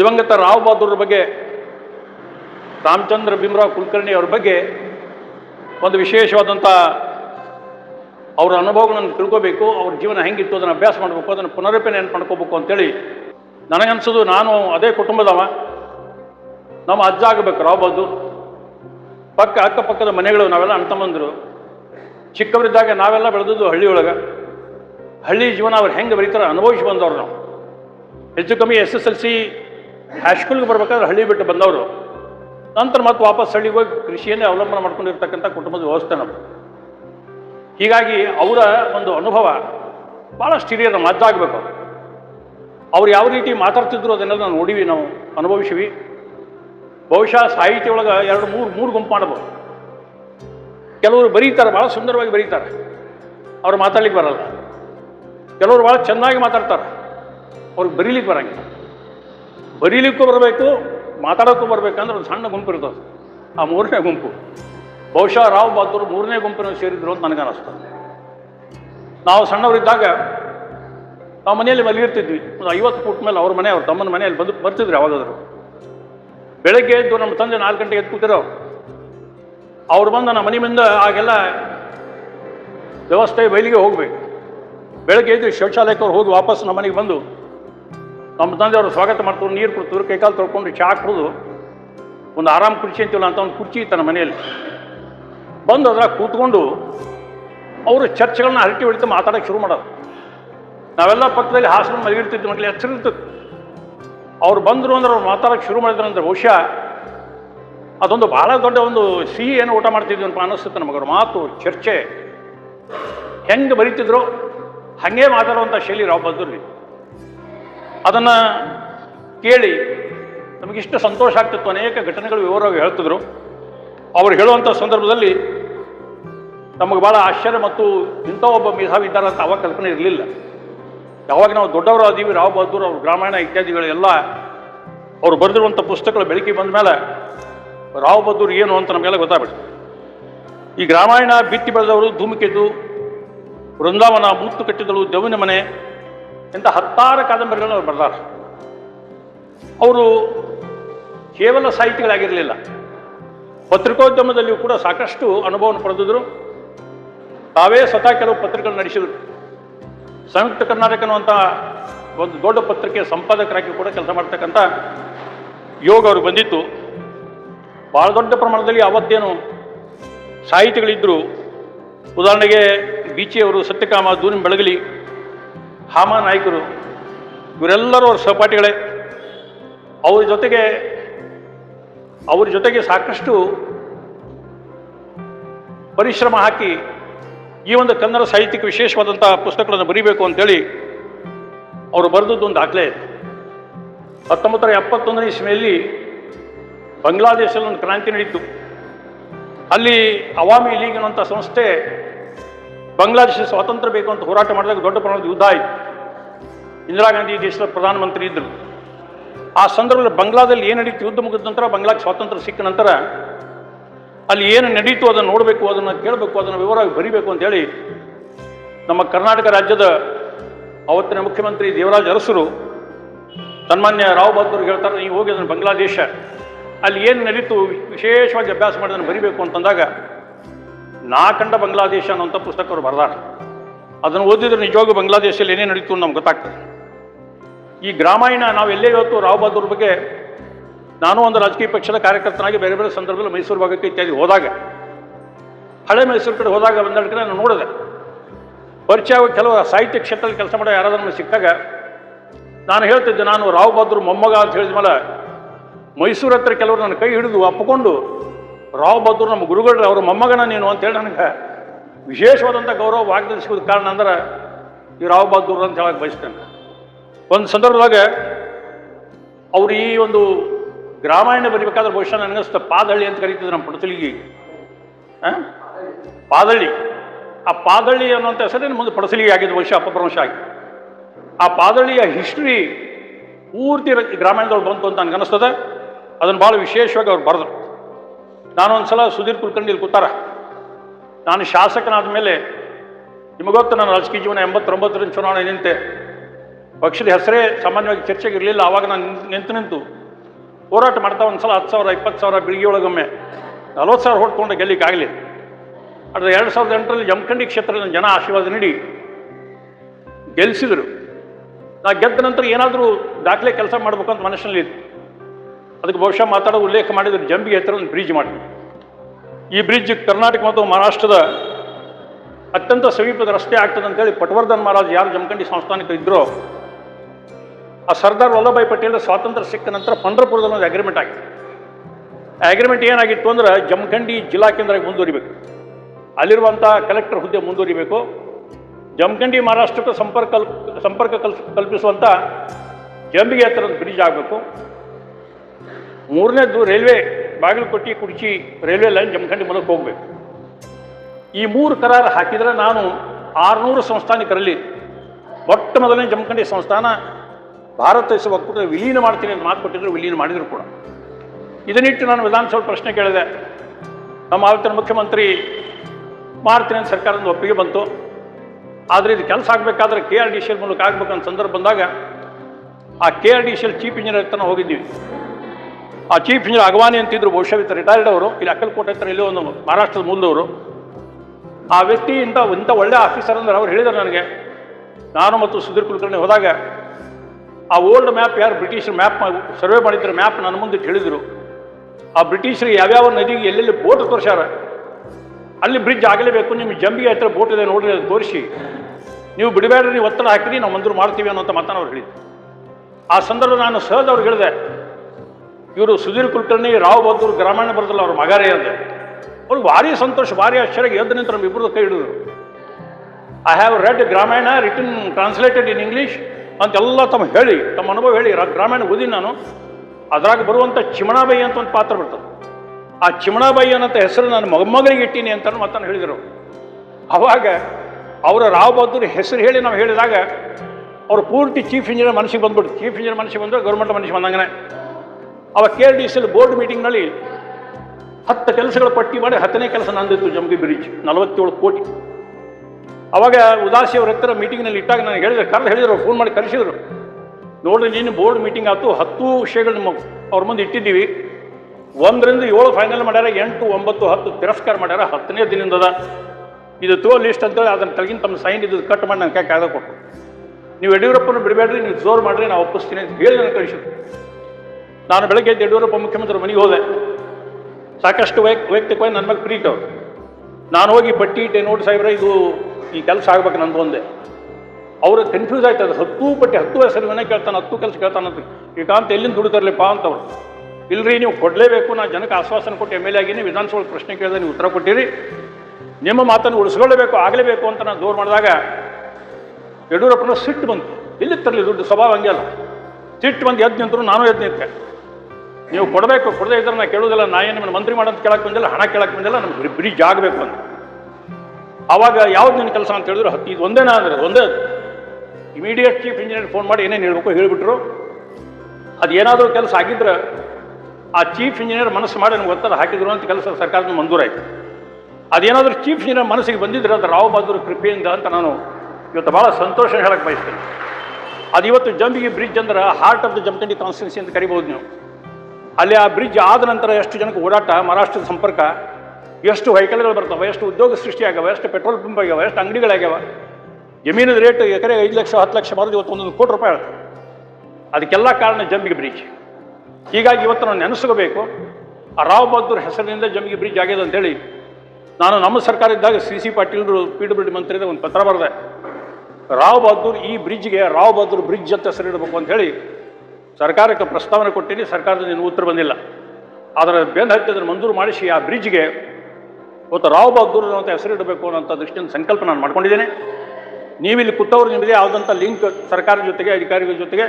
ದಿವಂಗತ ರಾವ್ ಬಹದ್ದೂರ್ ಬಗ್ಗೆ, ರಾಮಚಂದ್ರ ಭೀಮರಾವ್ ಕುಲಕರ್ಣಿ ಅವ್ರ ಬಗ್ಗೆ ಒಂದು ವಿಶೇಷವಾದಂಥ ಅವರ ಅನುಭವಗಳನ್ನು ತಿಳ್ಕೋಬೇಕು, ಅವ್ರ ಜೀವನ ಹೆಂಗಿತ್ತು ಅದನ್ನು ಅಭ್ಯಾಸ ಮಾಡಬೇಕು, ಅದನ್ನು ಪುನರೂಪಣೆ ಮಾಡ್ಕೋಬೇಕು ಅಂತೇಳಿ ನನಗನ್ಸೋದು ನಾನು ಅದೇ ಕುಟುಂಬದವ. ನಮ್ಮ ಅಜ್ಜ ಆಗಬೇಕು ರಾವ್ ಬಹದ್ದೂರ್. ಪಕ್ಕ ಅಕ್ಕಪಕ್ಕದ ಮನೆಗಳು ನಾವೆಲ್ಲ ಅಣ್ಣ ತಮ್ಮಂದಿರು. ಚಿಕ್ಕವರಿದ್ದಾಗ ನಾವೆಲ್ಲ ಬೆಳೆದದ್ದು ಹಳ್ಳಿ ಒಳಗೆ. ಹಳ್ಳಿ ಜೀವನ ಅವ್ರು ಹೆಂಗೆ ಬರೀತಾರೆ ಅನುಭವಿಸಿ ಬಂದವ್ರು ನಾವು. ಹೆಚ್ಚು ಕಮ್ಮಿ ಎಸ್ ಎಸ್ ಎಲ್ ಸಿ ಹೈಸ್ಕೂಲ್ಗೆ ಬರ್ಬೇಕಾದ್ರೆ ಹಳ್ಳಿ ಬಿಟ್ಟು ಬಂದವರು. ನಂತರ ಮತ್ತೆ ವಾಪಸ್ ಹಳ್ಳಿಗೆ ಹೋಗಿ ಕೃಷಿಯನ್ನೇ ಅವಲಂಬನೆ ಮಾಡ್ಕೊಂಡಿರ್ತಕ್ಕಂಥ ಕುಟುಂಬದ ವ್ಯವಸ್ಥೆ ನಮ್ಮದು ಹೀಗಾಗಿ ಅವರ ಒಂದು ಅನುಭವ ಭಾಳಷ್ಟು ಹಿರಿಯರ ಮದ್ದಾಗಬೇಕು ಅವ್ರು ಯಾವ ರೀತಿ ಮಾತಾಡ್ತಿದ್ರು ಅದನ್ನೆಲ್ಲ ನಾವು ನೋಡಿವಿ ನಾವು, ಅನುಭವಿಸಿವಿ. ಬಹುಶಃ ಸಾಹಿತ್ಯ ಒಳಗೆ ಎರಡು ಮೂರು ಮೂರು ಗುಂಪು ಮಾಡಬಹುದು ಕೆಲವರು ಬರೀತಾರೆ ಭಾಳ ಸುಂದರವಾಗಿ ಬರೀತಾರೆ. ಅವ್ರು ಮಾತಾಡ್ಲಿಕ್ಕೆ ಬರಲ್ಲ. ಕೆಲವರು ಭಾಳ ಚೆನ್ನಾಗಿ ಮಾತಾಡ್ತಾರೆ. ಅವ್ರಿಗೆ ಬರೀಲಿಕ್ಕೆ ಬರಂಗಿಲ್ಲ. ಬರೀಲಿಕ್ಕೂ ಬರಬೇಕು, ಮಾತಾಡೋಕ್ಕೂ ಬರಬೇಕಂದ್ರೆ ಒಂದು ಸಣ್ಣ ಗುಂಪು ಇರ್ತದೆ. ಆ ಮೂರನೇ ಗುಂಪು. ಬಹುಶಃ ರಾವ್ ಬಹದ್ದೂರ್ ಮೂರನೇ ಗುಂಪಿನ ಸೇರಿದ್ರು ಅಂತ ನನಗನ್ನಿಸ್ತದೆ ನಾವು ಸಣ್ಣವರಿದ್ದಾಗ ನಾವು ಮನೆಯಲ್ಲಿ ಮಲಗಿರ್ತಿದ್ವಿ. ಒಂದು ಐವತ್ತು ಫುಟ್ ಮೇಲೆ ಅವ್ರ ಮನೆ, ಅವ್ರ ತಮ್ಮನ ಮನೆಯಲ್ಲಿ ಬಂದು ಬರ್ತಿದ್ರು ಯಾವಾಗಾದ್ರು. ಬೆಳಗ್ಗೆ ಎದ್ದು ನಮ್ಮ ತಂದೆ ನಾಲ್ಕು ಗಂಟೆಗೆ ಎದ್ದು ಕೂತಿರೋ ಅವ್ರು ಬಂದು ನಮ್ಮ ಮನೆ ಮುಂದೆ ಆಗೆಲ್ಲ ವ್ಯವಸ್ಥೆ ಬಯಲಿಗೆ ಹೋಗಬೇಕು. ಬೆಳಗ್ಗೆ ಎದ್ದು ಶೌಚಾಲಯಕ್ಕೆ ಅವ್ರು ಹೋಗಿ ವಾಪಸ್ ನಮ್ಮ ಮನೆಗೆ ಬಂದು ನಮ್ಮ ತಂದೆಯವರು ಸ್ವಾಗತ ಮಾಡ್ತಾರೆ ನೀರು ಕೊಡ್ತಿದ್ರು ಕೈಕಾಲು ತೊಳ್ಕೊಂಡು ಚಹಾ ಕುಡಿದು, ಒಂದು ಆರಾಮ್ ಕುರ್ಚಿ ಅಂತೀವಲ್ಲ ಅಂತ ಒಂದು ಕುರ್ಚಿ ನಮ್ಮ ಮನೆಯಲ್ಲಿ. ಬಂದು ಅದ್ರಾಗ ಕೂತ್ಕೊಂಡು ಅವರು ಚರ್ಚೆಗಳನ್ನ ಹರಟಿ ಹೊಡಿತು ಮಾತಾಡೋಕ್ಕೆ ಶುರು ಮಾಡೋದು ನಾವೆಲ್ಲ ಪಕ್ಕದಲ್ಲಿ ಹಾಸನ ಮಲಗಿರ್ತಿದ್ವಿ ಮಕ್ಕಳು ಎಚ್ಚರ ಇರ್ತದೆ ಅವ್ರು ಬಂದರು ಅಂದ್ರೆ ಅವ್ರು ಮಾತಾಡೋಕ್ಕೆ ಶುರು ಮಾಡಿದ್ರು ಅಂದ್ರೆ ಬಹುಶಃ ಅದೊಂದು ಬಹಳ ದೊಡ್ಡ ಒಂದು ಸಿಹಿ ಏನು ಊಟ ಮಾಡ್ತಿದ್ವಿ ಅಂತ ಅನ್ನಿಸುತ್ತೆ ನಮಗೆ, ಅವ್ರ ಮಾತು ಚರ್ಚೆ. ಹೆಂಗೆ ಬರೀತಿದ್ರು, ಹಾಗೇ ಮಾತಾಡುವಂಥ ಶೈಲಿ ರಾವ್ ಬಹದ್ದೂರ್ಲಿ ಅದನ್ನು ಕೇಳಿ ನಮಗಿಷ್ಟು ಸಂತೋಷ ಆಗ್ತಿತ್ತು. ಅನೇಕ ಘಟನೆಗಳು ವಿವರವಾಗಿ ಹೇಳ್ತಿದ್ರು. ಅವರು ಹೇಳುವಂಥ ಸಂದರ್ಭದಲ್ಲಿ ನಮಗೆ ಭಾಳ ಆಶ್ಚರ್ಯ ಮತ್ತು ಇಂಥ ಒಬ್ಬ ಮೇಧಾವಿ ಇದ್ದಾರೆ ಅಂತ ಅವಾಗ ಕಲ್ಪನೆ ಇರಲಿಲ್ಲ. ಯಾವಾಗ ನಾವು ದೊಡ್ಡವರು ಅದೀವಿ ರಾವ್ ಬಹದ್ದೂರ್ ಅವ್ರ ಗ್ರಾಮಾಯಣ ಇತ್ಯಾದಿಗಳೆಲ್ಲ ಅವರು ಬರೆದಿರುವಂಥ ಪುಸ್ತಕಗಳು ಬೆಳಕಿಗೆ ಬಂದ ಮೇಲೆ ರಾವ್ ಬಹದ್ದೂರ್ ಏನು ಅಂತ ನಮಗೆಲ್ಲ ಗೊತ್ತಾಗ್ಬಿಡ್ತು. ಈ ಗ್ರಾಮಾಯಣ ಬಿತ್ತಿ ಬೆಳೆದವರು ಧೂಮಿಕೆದ್ದು ವೃಂದಾವನ ಮುತ್ತು ಕಟ್ಟಿದಳು ಜವಿನ ಮನೆ ಇಂಥ ಹತ್ತಾರು ಕಾದಂಬರಿಗಳನ್ನು ಅವ್ರು ಬರ್ತಾರೆ ಅವರು ಕೇವಲ ಸಾಹಿತಿಗಳಾಗಿರಲಿಲ್ಲ. ಪತ್ರಿಕೋದ್ಯಮದಲ್ಲಿಯೂ ಕೂಡ ಸಾಕಷ್ಟು ಅನುಭವವನ್ನು ಪಡೆದಿದ್ರು. ತಾವೇ ಸ್ವತಃ ಕೆಲವು ಪತ್ರಿಕೆಗಳು ನಡೆಸಿದರು. ಸಂಯುಕ್ತ ಕರ್ನಾಟಕ ಅನ್ನುವಂಥ ಒಂದು ದೊಡ್ಡ ಪತ್ರಿಕೆ ಸಂಪಾದಕರಾಗಿ ಕೂಡ ಕೆಲಸ ಮಾಡ್ತಕ್ಕಂಥ ಯೋಗ ಅವ್ರಿಗೆ ಬಂದಿತ್ತು. ಭಾಳ ದೊಡ್ಡ ಪ್ರಮಾಣದಲ್ಲಿ ಅವತ್ತೇನು ಸಾಹಿತಿಗಳಿದ್ದರು ಉದಾಹರಣೆಗೆ ಬೀಚಿಯವರು ಸತ್ಯಕಾಮ ದೂರಿನ ಬೆಳಗಲಿ. ಹಾಮ ನಾಯಕರು, ಇವರೆಲ್ಲರೂ ಅವ್ರ ಸಹಪಾಠಿಗಳೇ, ಅವ್ರ ಜೊತೆಗೆ ಅವ್ರ ಜೊತೆಗೆ ಸಾಕಷ್ಟು ಪರಿಶ್ರಮ ಹಾಕಿ ಈ ಒಂದು ಕನ್ನಡ ಸಾಹಿತ್ಯಕ್ಕೆ ವಿಶೇಷವಾದಂಥ ಪುಸ್ತಕಗಳನ್ನು ಬರೀಬೇಕು ಅಂತೇಳಿ ಅವರು ಬರೆದದ್ದು ಒಂದು ದಾಖಲೆ ಇದೆ. ಹತ್ತೊಂಬತ್ತರ ಎಪ್ಪತ್ತೊಂದನೇ ಇಸ್ವಿಯಲ್ಲಿ ಬಾಂಗ್ಲಾದೇಶದಲ್ಲಿ ಒಂದು ಕ್ರಾಂತಿ ನಡೀತು. ಅಲ್ಲಿ ಅವಾಮಿ ಲೀಗ್ ಅನ್ನುವಂಥ ಸಂಸ್ಥೆ ಬಾಂಗ್ಲಾದೇಶ ಸ್ವಾತಂತ್ರ್ಯ ಬೇಕು ಅಂತ ಹೋರಾಟ ಮಾಡಿದಾಗ ದೊಡ್ಡ ಪ್ರಮಾಣದ ಯುದ್ಧ ಆಯಿತು. ಇಂದಿರಾ ಗಾಂಧಿ ದೇಶದ ಪ್ರಧಾನಮಂತ್ರಿ ಇದ್ದರು ಆ ಸಂದರ್ಭದಲ್ಲಿ ಬಾಂಗ್ಲಾದಲ್ಲಿ ಏನು ನಡೀತು? ಯುದ್ಧ ಮುಗಿದ ನಂತರ ಬಾಂಗ್ಲಾಕ್ಕೆ ಸ್ವಾತಂತ್ರ್ಯ ಸಿಕ್ಕ ನಂತರ ಅಲ್ಲಿ ಏನು ನಡೀತು ಅದನ್ನು ನೋಡಬೇಕು, ಅದನ್ನು ಕೇಳಬೇಕು, ಅದನ್ನು ವಿವರವಾಗಿ ಬರಿಬೇಕು ಅಂತೇಳಿ ನಮ್ಮ ಕರ್ನಾಟಕ ರಾಜ್ಯದ ಅವತ್ತಿನ ಮುಖ್ಯಮಂತ್ರಿ ದೇವರಾಜ ಅರಸರು ಸನ್ಮಾನ್ಯ ರಾವ್ ಬಹದ್ದೂರ್ಗೆ ಹೇಳ್ತಾರೆ, ನೀವು ಹೋಗಿ ಅದನ್ನು ಬಾಂಗ್ಲಾದೇಶ ಅಲ್ಲಿ ಏನು ನಡೀತು? ವಿಶೇಷವಾಗಿ ಅಭ್ಯಾಸ ಮಾಡಿ ಅದನ್ನು ಬರಿಬೇಕು ಅಂತಂದಾಗ ನಾ ಕಂಡ ಬಾಂಗ್ಲಾದೇಶ ಅನ್ನುವಂಥ ಪುಸ್ತಕ ಅವರು ಅದನ್ನು ಓದಿದ್ರೆ ನಿಜವಾಗೂ ಬಾಂಗ್ಲಾದೇಶದಲ್ಲಿ ಏನೇ ನಡೀತು ನಮ್ಗೆ ಗೊತ್ತಾಗ್ತದೆ. ಈ ಗ್ರಾಮಾಯಣ ನಾವು ಎಲ್ಲೇ ಇವತ್ತು ರಾವ್ ಬಹದ್ದೂರ್ ಬಗ್ಗೆ ನಾನು ಒಂದು ರಾಜಕೀಯ ಪಕ್ಷದ ಕಾರ್ಯಕರ್ತನಾಗಿ ಬೇರೆ ಬೇರೆ ಸಂದರ್ಭದಲ್ಲಿ ಮೈಸೂರು ಭಾಗಕ್ಕೆ ಇತ್ಯಾದಿ ಹೋದಾಗ, ಹಳೆ ಮೈಸೂರು ಕಡೆ ಹೋದಾಗ ಒಂದೆರಡು ನಾನು ನೋಡಿದೆ. ಪರಿಚಯ ಕೆಲವು ಸಾಹಿತ್ಯ ಕ್ಷೇತ್ರದಲ್ಲಿ ಕೆಲಸ ಮಾಡೋ ಯಾರಾದ್ರೂ ನಮಗೆ ಸಿಕ್ಕಾಗ ನಾನು ಹೇಳ್ತಿದ್ದೆ, ನಾನು ರಾವ್ ಬಹದ್ದೂರ್ ಮೊಮ್ಮಗ ಅಂತ ಹೇಳಿದ ಮೇಲೆ ಮೈಸೂರು ಹತ್ರ ಕೆಲವರು ನನ್ನ ಕೈ ಹಿಡಿದು ಅಪ್ಪಿಕೊಂಡು ರಾವ್ ಬಹದ್ದೂರ್ ನಮ್ಮ ಗುರುಗಳ್ರಿ, ಅವ್ರ ಮೊಮ್ಮಗನ ನೀನು ಅಂತೇಳಿ ನನಗೆ ವಿಶೇಷವಾದಂಥ ಗೌರವ ವಾಗ್ದಲ್ಲಿ ಕಾರಣ ಅಂದ್ರೆ ಈ ರಾವ್ ಬಹದ್ದೂರ್ ಅಂತ ಹೇಳಕ್ಕೆ ಬಯಸ್ತೇನೆ. ಒಂದು ಸಂದರ್ಭದಾಗ ಅವ್ರು ಈ ಒಂದು ಗ್ರಾಮಾಯಣ ಬರಿಬೇಕಾದ್ರೆ ಬಹುಶಃ ನನಗಸ್ತ ಪಾದಳ್ಳಿ ಅಂತ ಕರೀತಿದ್ರು ನಮ್ಮ ಪಡಸಲಿಗೆ? ಪಾದಳ್ಳಿ ಆ ಪಾದಳ್ಳಿ ಅನ್ನೋಂಥ ಹೆಸರಿನ ಮುಂದೆ ಪಡಸಲಿಗೆ ಆಗಿದ್ದು ಬಹುಶಃ ಅಪಭ್ರಂಶ ಆಗಿ. ಆ ಪಾದಳ್ಳಿಯ ಹಿಸ್ಟ್ರಿ ಪೂರ್ತಿ ಗ್ರಾಮಾಯಣದವ್ರು ಬಂತು ಅಂತ ನನಗೆ ಅನಿಸ್ತದೆ. ಅದನ್ನು ಭಾಳ ವಿಶೇಷವಾಗಿ ಅವ್ರು ಬರೆದ್ರು. ನಾನು ಒಂದು ಸಲ ಸುಧೀರ್ ಕುಲಕರ್ಣಿಯಲ್ಲಿ ಕೂತಾರ. ನಾನು ಶಾಸಕನಾದ ಮೇಲೆ ನಿಮಗೊತ್ತು ನನ್ನ ರಾಜಕೀಯ ಜೀವನ ಎಂಬತ್ತೊಂಬತ್ತರಿಂದ ಚುನಾವಣೆ ನಿಂತೆ. ಪಕ್ಷದ ಹೆಸರೇ ಸಾಮಾನ್ಯವಾಗಿ ಚರ್ಚೆಗೆ ಇರಲಿಲ್ಲ, ಆವಾಗ ನಾನು ನಿಂತು ನಿಂತು ಹೋರಾಟ ಮಾಡ್ತಾ ಒಂದು ಸಲ ಹತ್ತು ಸಾವಿರ, ಇಪ್ಪತ್ತು ಸಾವಿರ ಬಿಳಿಗೆಯೊಳಗೊಮ್ಮೆ ನಲ್ವತ್ತು ಸಾವಿರ ಹೊಡ್ಕೊಂಡು ಗೆಲ್ಲಿಕ್ಕಾಗಲಿ. ಆದರೆ ಎರಡು ಸಾವಿರದ ಎಂಟರಲ್ಲಿ ಜಮಖಂಡಿ ಕ್ಷೇತ್ರದಲ್ಲಿ ಜನ ಆಶೀರ್ವಾದ ನೀಡಿ ಗೆಲ್ಲಿಸಿದರು ನಾ ಗೆದ್ದ ನಂತರ ಏನಾದರೂ ದಾಖಲೆ ಕೆಲಸ ಮಾಡಬೇಕು ಅಂತ ಮನಸ್ಸಿನಲ್ಲಿ ಅದಕ್ಕೆ ಬಹುಶಃ ಮಾತಾಡೋ ಉಲ್ಲೇಖ ಮಾಡಿದ್ರು. ಜಂಬಿಗೆ ಹತ್ತಿರ ಒಂದು ಬ್ರಿಡ್ಜ್ ಮಾಡಿದ್ವಿ ಈ ಬ್ರಿಡ್ಜ್ ಕರ್ನಾಟಕ ಮತ್ತು ಮಹಾರಾಷ್ಟ್ರದ ಅತ್ಯಂತ ಸಮೀಪದ ರಸ್ತೆ ಆಗ್ತದೆ ಅಂತೇಳಿ ಪಟವರ್ಧನ್ ಮಹಾರಾಜ್ ಯಾರು ಜಮಖಂಡಿ ಸಂಸ್ಥಾನಕ್ಕೆ ಇದ್ರೋ, ಆ ಸರ್ದಾರ್ ವಲ್ಲಭಾಯಿ ಪಟೇಲ್ ಸ್ವಾತಂತ್ರ್ಯ ಸಿಕ್ಕ ನಂತರ ಪಂಡ್ರಪುರದಲ್ಲಿ ಒಂದು ಅಗ್ರಿಮೆಂಟ್ ಆಗಿತ್ತು ಅಗ್ರಿಮೆಂಟ್ ಏನಾಗಿತ್ತು ಅಂದ್ರೆ ಜಮಖಂಡಿ ಜಿಲ್ಲಾ ಕೇಂದ್ರಕ್ಕೆ ಮುಂದುವರಿಬೇಕು. ಅಲ್ಲಿರುವಂಥ ಕಲೆಕ್ಟರ್ ಹುದ್ದೆ ಮುಂದುವರಿಬೇಕು. ಜಮಖಂಡಿ ಮಹಾರಾಷ್ಟ್ರಕ್ಕೆ ಸಂಪರ್ಕ ಸಂಪರ್ಕ ಕಲ್ ಕಲ್ಪಿಸುವಂಥ ಜಂಬಿಗೆ ಹತ್ತಿರದ ಬ್ರಿಡ್ಜ್ ಆಗಬೇಕು. ಮೂರನೇದು railway Bagalkot Kudchi railway line Jamkhandi ಮೂಲಕ ಹೋಗಬೇಕು. ಈ ಮೂರು ಕರಾರು ಹಾಕಿದರೆ ನಾನು ಆರುನೂರು ಸಂಸ್ಥಾನಿಕರಲ್ಲಿ ಮೊಟ್ಟ ಮೊದಲನೇ ಜಮಖಂಡಿ ಸಂಸ್ಥಾನ ಭಾರತ ದೇಶ ಒಕ್ಕೂಟ ವಿಲೀನ ಮಾಡ್ತೀನಿ ಅಂತ ಮಾತು ಕೊಟ್ಟಿದ್ರು, ವಿಲೀನ ಮಾಡಿದ್ರು ಕೂಡ. ಇದನ್ನಿಟ್ಟು ನಾನು ವಿಧಾನಸಭೆ ಪ್ರಶ್ನೆ ಕೇಳಿದೆ. ನಮ್ಮ ಆವತ್ತಿನ ಮುಖ್ಯಮಂತ್ರಿ ಮಾಡ್ತೀನಿ ಅಂತ ಸರ್ಕಾರದ ಒಪ್ಪಿಗೆ ಬಂತು. ಆದರೆ ಇದು ಕೆಲಸ ಆಗಬೇಕಾದ್ರೆ K R D C L ಮೂಲಕ ಆಗ್ಬೇಕಂತ ಸಂದರ್ಭ ಬಂದಾಗ ಆ K R D C L chief engineer ತನಕ ಹೋಗಿದ್ದೀವಿ. ಆ ಚೀಫ್ ಇಂಜಿನಿಯರ್ ಅಗವಾನಿ ಅಂತಿದ್ರು, ಬಹುಶಃ ರಿಟೈರ್ಡ್ ಅವರು, ಇಲ್ಲಿ ಅಕ್ಕಲಕೋಟೆ ಹತ್ರ ಇಲ್ಲಿ ಒಂದು ಮಹಾರಾಷ್ಟ್ರದ ಮೂಲದವರು. ಆ ವ್ಯಕ್ತಿ ಇಂಥ ಇಂಥ ಒಳ್ಳೆ ಆಫೀಸರ್ ಅಂದ್ರೆ ಅವ್ರು ಹೇಳಿದರು ನನಗೆ. ನಾನು ಮತ್ತು ಸುಧೀರ್ ಕುಲಕರ್ಣಿ ಹೋದಾಗ, ಆ ಓಲ್ಡ್ ಮ್ಯಾಪ್ ಯಾರು ಬ್ರಿಟಿಷರು ಮ್ಯಾಪ್ ಸರ್ವೆ ಮಾಡಿದ್ರು ಮ್ಯಾಪ್ ನನ್ನ ಮುಂದೆ ಹೇಳಿದರು. ಆ ಬ್ರಿಟಿಷರು ಯಾವ್ಯಾವ ನದಿಗೆ ಎಲ್ಲೆಲ್ಲಿ ಬೋಟ್ ತೋರಿಸ್ಯಾರ, ಅಲ್ಲಿ ಬ್ರಿಡ್ಜ್ ಆಗಲೇಬೇಕು ನಿಮ್ಮ ಜಂಬಿಗೆ ಹತ್ರ ಬೋಟ್ ಇದೆ ನೋಡ್ರಿ ಅದು ತೋರಿಸಿ. ನೀವು ಬಿಡಬೇಡ್ರಿ, ನೀವು ಒತ್ತಡ ಹಾಕಿರಿ, ನಾವು ಮಂಜೂರು ಮಾಡ್ತೀವಿ ಅನ್ನೋಂಥ ಮಾತನ್ನು ಅವ್ರು ಹೇಳಿದ್ರು. ಆ ಸಂದರ್ಭ ನಾನು ಸಹಜ ಅವ್ರಿಗೆ ಹೇಳಿದೆ. ಇವರು ಸುಧೀರ್ ಕುಲಕರ್ಣಿ, ರಾವ್ ಬಹದ್ದೂರ್ ಗ್ರಾಮೀಣ ಬರೋದಲ್ಲ, ಅವ್ರ ಮಗಾರೇ ಅಂದೆ ಅವ್ರಿಗೆ ಭಾರಿ ಸಂತೋಷ, ಭಾರಿ ಆಶ್ಚರ್ಯ ಎದ್ದು ನಿಂತು ನಮ್ಮ ಇಬ್ಬರು ಕೈ ಹಿಡಿದ್ರು. ಐ ಹ್ಯಾವ್ ರೆಡ್ ಗ್ರಾಮಾಯಣ ರಿಟನ್ ಟ್ರಾನ್ಸ್ಲೇಟೆಡ್ ಇನ್ ಇಂಗ್ಲೀಷ್ ಅಂತೆಲ್ಲ ತಮ್ಮ ಹೇಳಿ, ತಮ್ಮ ಅನುಭವ ಹೇಳಿ ಗ್ರಾಮಾಯಣ ಓದಿ ನಾನು. ಅದ್ರಾಗ ಬರುವಂಥ ಚಿಮಣಾಬಾಯಿ ಅಂತ ಒಂದು ಪಾತ್ರ ಬರ್ತದೆ. ಆ ಚಿಮಣಾಬಾಯಿ ಅನ್ನೋ ಹೆಸರು ನಾನು ಮೊಮ್ಮಗಳಿಗೆ ಇಟ್ಟೀನಿ ಅಂತ ಮಾತನ್ನು ಹೇಳಿದರು. ಅವಾಗ ಅವರ ರಾವ್ ಬಹದ್ದೂರ್ ಹೆಸರು ಹೇಳಿ ನಾವು ಹೇಳಿದಾಗ, ಅವರು ಪೂರ್ತಿ ಚೀಫ್ ಇಂಜಿನಿಯರ್ ಮನಸ್ಸಿಗೆ ಬಂದ್ಬಿಟ್ಟು ಚೀಫ್ ಇಂಜಿನಿಯರ್ ಮನಸ್ಸಿಗೆ ಬಂದರೆ ಗೌರ್ಮೆಂಟ್ ಮನಸ್ಸಿಗೆ ಬಂದಂಗೆ ಅವಾಗ K R D C board ಮೀಟಿಂಗ್ನಲ್ಲಿ ಹತ್ತು ಕೆಲಸಗಳ ಪಟ್ಟಿ ಮಾಡಿ ಹತ್ತನೇ ಕೆಲಸ ನಂದಿತ್ತು ಜಂಬಿ ಬ್ರಿಡ್ಜ್, ನಲವತ್ತೇಳು ಕೋಟಿ. ಅವಾಗ ಉದಾಸಿ ಅವ್ರ ಹತ್ತಿರ ಮೀಟಿಂಗ್ನಲ್ಲಿ ಇಟ್ಟಾಗ ನಾನು ಹೇಳಿದ್ರೆ ಕರೆದು ಹೇಳಿದ್ರು ಫೋನ್ ಮಾಡಿ ಕರೆಸಿದ್ರು. ನೋಡ್ರಿ ನೀನು ಬೋರ್ಡ್ ಮೀಟಿಂಗ್ ಆಯ್ತು, ಹತ್ತು ವಿಷಯಗಳು ನಿಮ್ಮ ಅವ್ರ ಮುಂದೆ ಇಟ್ಟಿದ್ದೀವಿ. ಒಂದರಿಂದ ಏಳು ಫೈನಲ್ ಮಾಡ್ಯಾರ, ಎಂಟು, ಒಂಬತ್ತು, ಹತ್ತು ತಿರಸ್ಕಾರ ಮಾಡ್ಯಾರ, ಹತ್ತನೇ ದಿನದಿಂದ. ಇದು ತೋ ಲಿಸ್ಟ್ ಅಂತೇಳಿ ಅದನ್ನ ತೆಗಿನ ತಮ್ಮ ಸೈನ್ ಇದ್ದು ಕಟ್ ಮಾಡಿ ನನ್ನ ಕೈ ಕಾಯ್ದೆ ಕೊಟ್ಟು ನೀವು ಯಡಿಯೂರಪ್ಪನ ಬಿಡಬೇಡ್ರಿ, ನೀವು ಜೋರು ಮಾಡ್ರಿ ನಾವು ಒಪ್ಪಿಸ್ತೀನಿ ಅಂತ ಹೇಳಿ ನನಗೆ ಕಳಿಸಿದ್ರು. ನಾನು ಬೆಳಗ್ಗೆ ಯಡಿಯೂರಪ್ಪ ಮುಖ್ಯಮಂತ್ರಿ ಮನೆಗೆ ಹೋದೆ. ಸಾಕಷ್ಟು ವೈಕ್, ವೈಯಕ್ತಿಕವಾಗಿ ನನ್ನ ಮೇಲೆ ಪ್ರೀತಿ. ಅವರು ನಾನು ಹೋಗಿ ಬಟ್ಟಿ ಇಟ್ಟೆ ನೋಡಿ ಸಾಹೇಬ್ರೆ, ಇದು ಈ ಕೆಲಸ ಆಗ್ಬೇಕು ನಂದು ಒಂದೇ ಅವರು ಕನ್ಫ್ಯೂಸ್ ಆಯ್ತದೆ ಹತ್ತು ಪಟ್ಟಿ, ಹತ್ತು ಹೆಸರು ಮನೆ ಕೇಳ್ತಾನೆ, ಹತ್ತು ಕೆಲಸ ಕೇಳ್ತಾನಂತ ಶ್ರೀಕಾಂತ್ ಎಲ್ಲಿಂದ ದುಡಿತಾರಲಿಪ್ಪ ಅಂತವ್ರು. ಇಲ್ಲರಿ ನೀವು ಕೊಡಲೇಬೇಕು ನಾನು ಜನಕ್ಕೆ ಆಶ್ವಾಸನೆ ಕೊಟ್ಟು ಎಂ ಎಲ್ ಎ ಆಗಿನಿ ವಿಧಾನಸಭೆ ಪ್ರಶ್ನೆ ಕೇಳ್ದೆ ನೀವು ಉತ್ತರ ಕೊಟ್ಟಿರಿ. ನಿಮ್ಮ ಮಾತನ್ನು ಉಳಿಸ್ಕೊಳ್ಳಬೇಕು, ಆಗಲೇಬೇಕು ಅಂತ ನಾನು ದೂರ ಮಾಡಿದಾಗ ಯಡಿಯೂರಪ್ಪನ ಸಿಟ್ಟು ಬಂತು. ಇಲ್ಲಿ ತರಲಿ ದುಡ್ಡು? ಸ್ವಭಾವ ಹಂಗೆ ಅಲ್ಲ. ಸಿಟ್ಟು ಬಂದು ಎದ್ದು ನಿಂತರು ನಾನು ಎದ್ದು ನಿಂತೆ. ನೀವು ಕೊಡಬೇಕು, ಕೊಡದೆ ಇದ್ರೆ ನಾ ಕೇಳೋದಿಲ್ಲ, ನಾ ಏನು ನಿಮ್ಮನ್ನು ಮಂತ್ರಿ ಮಾಡೋದು ಕೇಳಕ್ಕೆ ಬಂದಿಲ್ಲ, ಹಣ ಕೇಳಕ್ಕೆ ಬಂದಿಲ್ಲ, ನಮ್ಗೆ ಬ್ರಿಜ್ ಆಗಬೇಕು ಅಂತ. ಆವಾಗ ಯಾವ್ದು ನಿನ್ನ ಕೆಲಸ ಅಂತ ಹೇಳಿದ್ರು ಹತ್ತು ಇದು ಒಂದೇನಾ ಅಂದರೆ ಒಂದೇ ಇಮಿಡಿಯೇಟ್ ಚೀಫ್ ಇಂಜಿನಿಯರ್ ಫೋನ್ ಮಾಡಿ ಏನೇನು ಹೇಳಬೇಕು ಹೇಳಿಬಿಟ್ರು. ಅದು ಏನಾದರೂ ಕೆಲಸ ಆಗಿದ್ರೆ ಆ ಚೀಫ್ ಇಂಜಿನಿಯರ್ ಮನಸ್ಸು ಮಾಡಿ ನಮ್ಗೆ ಒತ್ತಡ ಹಾಕಿದ್ರು ಅಂತ ಕೆಲಸ ಸರ್ಕಾರದ ಮಂಜೂರಾಯಿತು ಅದೇನಾದರೂ ಚೀಫ್ ಇಂಜಿನಿಯರ್ ಮನಸ್ಸಿಗೆ ಬಂದಿದ್ರೆ ಅದು ರಾವ್ ಬಹದ್ದೂರ್ ಕೃಪೆಯಿಂದ ಅಂತ ನಾನು ಇವತ್ತು ಭಾಳ ಸಂತೋಷ ಹೇಳಕ್ಕೆ ಬಯಸ್ತೇನೆ. ಅದು ಇವತ್ತು ಜಂಬಿಗೆ ಬ್ರಿಡ್ಜ್ ಅಂದ್ರೆ heart of the Jamkhandi constituency ಅಂತ ಕರಿಬೋದು ನೀವು. ಅಲ್ಲಿ ಆ ಬ್ರಿಡ್ಜ್ ಆದ ನಂತರ ಎಷ್ಟು ಜನಕ್ಕೆ ಓಡಾಟ, ಮಹಾರಾಷ್ಟ್ರದ ಸಂಪರ್ಕ, ಎಷ್ಟು ವೆಹಿಕಲ್ಗಳು ಬರ್ತವೆ, ಎಷ್ಟು ಉದ್ಯೋಗ ಸೃಷ್ಟಿಯಾಗವೆ, ಎಷ್ಟು ಪೆಟ್ರೋಲ್ ಪಂಪ್ ಆಗ್ಯಾವ, ಎಷ್ಟು ಅಂಗಡಿಗಳಾಗ್ಯಾವ, ಜಮೀನಿನ ರೇಟ್ ಎಕರೆ ಐದು ಲಕ್ಷ, ಹತ್ತು ಲಕ್ಷ ಮಾರೋದು ಇವತ್ತು ಒಂದೊಂದು ಕೋಟಿ ರೂಪಾಯಿ ಆಗುತ್ತೆ. ಅದಕ್ಕೆಲ್ಲ ಕಾರಣ ಜಂಬಿಗೆ ಬ್ರಿಡ್ಜ್. ಹೀಗಾಗಿ ಇವತ್ತು ನಾನು ನೆನೆಸ್ಕೋಬೇಕು. ಆ ರಾವ್ ಬಹದ್ದೂರ್ ಹೆಸರಿನಿಂದ ಜಂಬಿಗೆ ಬ್ರಿಡ್ಜ್ ಆಗಿದೆ ಅಂತೇಳಿ ನಾನು ನಮ್ಮ ಸರ್ಕಾರ ಇದ್ದಾಗ ಸಿ ಸಿ ಪಾಟೀಲ್ರು, ಪಿ ಡಬ್ಲ್ಯೂ ಡಿ ಮಂತ್ರಿ ಒಂದು ಪತ್ರ ಬರೆದೆ. ರಾವ್ ಬಹದ್ದೂರ್ ಈ ಬ್ರಿಡ್ಜ್ಗೆ, ರಾವ್ ಬಹದ್ದೂರ್ ಬ್ರಿಡ್ಜ್ ಅಂತ ಹೆಸರಿಡಬೇಕು ಅಂತ ಹೇಳಿ ಸರ್ಕಾರಕ್ಕೆ ಪ್ರಸ್ತಾವನೆ ಕೊಟ್ಟಿನಿ ಸರ್ಕಾರದಿಂದ ನಿನ್ನ ಉತ್ತರ ಬಂದಿಲ್ಲ. ಅದರ ಬೆಂದ ಹತ್ತಿ ಅದನ್ನು ಮಂಜೂರು ಮಾಡಿಸಿ ಆ ಬ್ರಿಡ್ಜ್ಗೆ ಇವತ್ತು ರಾವ್ ಬಹದ್ದೂರ್ ಅಂತ ಹೆಸರಿಡಬೇಕು ಅನ್ನೋಂಥ ದೃಷ್ಟಿಯಿಂದ ಸಂಕಲ್ಪ ನಾನು ಮಾಡ್ಕೊಂಡಿದ್ದೇನೆ. ನೀವಿಲ್ಲಿ ಕೂತವ್ರು ನಿಮಗೆ ಯಾವುದಂಥ ಲಿಂಕ್ ಸರ್ಕಾರದ ಜೊತೆಗೆ, ಅಧಿಕಾರಿಗಳ ಜೊತೆಗೆ,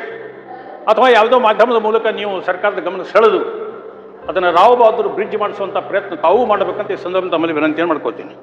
ಅಥವಾ ಯಾವುದೋ ಮಾಧ್ಯಮದ ಮೂಲಕ ನೀವು ಸರ್ಕಾರದ ಗಮನ ಸೆಳೆದು ಅದನ್ನು ರಾವ್ ಬಹದ್ದೂರ್ ಬ್ರಿಡ್ಜ್ ಮಾಡಿಸುವಂಥ ಪ್ರಯತ್ನ ತಾವು ಮಾಡಬೇಕಂತ ಈ ಸಂದರ್ಭದಲ್ಲಿ ತಮ್ಮಲ್ಲಿ ವಿನಂತಿಯನ್ನು ಮಾಡ್ಕೋತೀನಿ